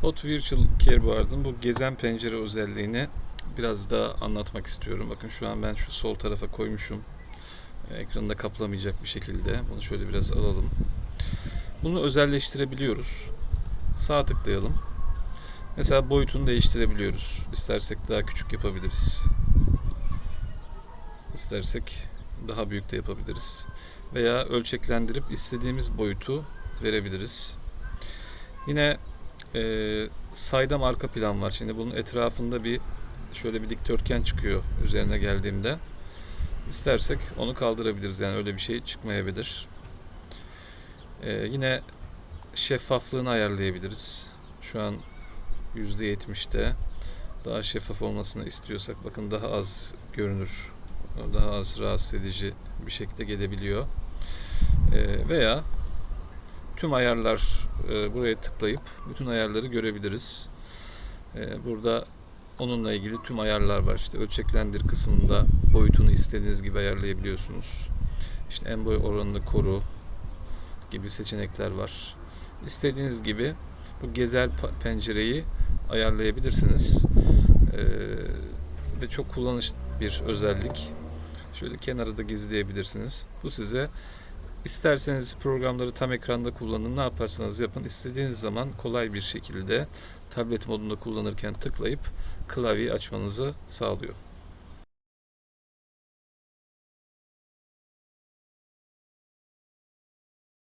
Hot Virtual Keyboard'ın bu gezen pencere özelliğini biraz daha anlatmak istiyorum. Bakın şu an ben şu sol tarafa koymuşum. Ekranı da kaplamayacak bir şekilde. Bunu şöyle biraz alalım. Bunu özelleştirebiliyoruz. Sağ tıklayalım. Mesela boyutunu değiştirebiliyoruz. İstersek daha küçük yapabiliriz. İstersek daha büyük de yapabiliriz. Veya ölçeklendirip istediğimiz boyutu verebiliriz. Yine e, saydam arka plan var. Şimdi bunun etrafında bir şöyle bir dikdörtgen çıkıyor üzerine geldiğimde. İstersek onu kaldırabiliriz. Yani öyle bir şey çıkmayabilir. E, yine şeffaflığını ayarlayabiliriz. Şu an %70'te. Daha şeffaf olmasını istiyorsak bakın daha az görünür. Daha az rahatsız edici bir şekilde gelebiliyor. E, veya tüm ayarlar e, buraya tıklayıp bütün ayarları görebiliriz. E, burada onunla ilgili tüm ayarlar var. İşte ölçeklendir kısmında boyutunu istediğiniz gibi ayarlayabiliyorsunuz. İşte en boy oranını koru gibi seçenekler var. İstediğiniz gibi bu gezer pencereyi ayarlayabilirsiniz. E, ve çok kullanışlı bir özellik. Şöyle kenara da gizleyebilirsiniz. Bu size İsterseniz programları tam ekranda kullanın. Ne yaparsanız yapın. istediğiniz zaman kolay bir şekilde tablet modunda kullanırken tıklayıp klavyeyi açmanızı sağlıyor.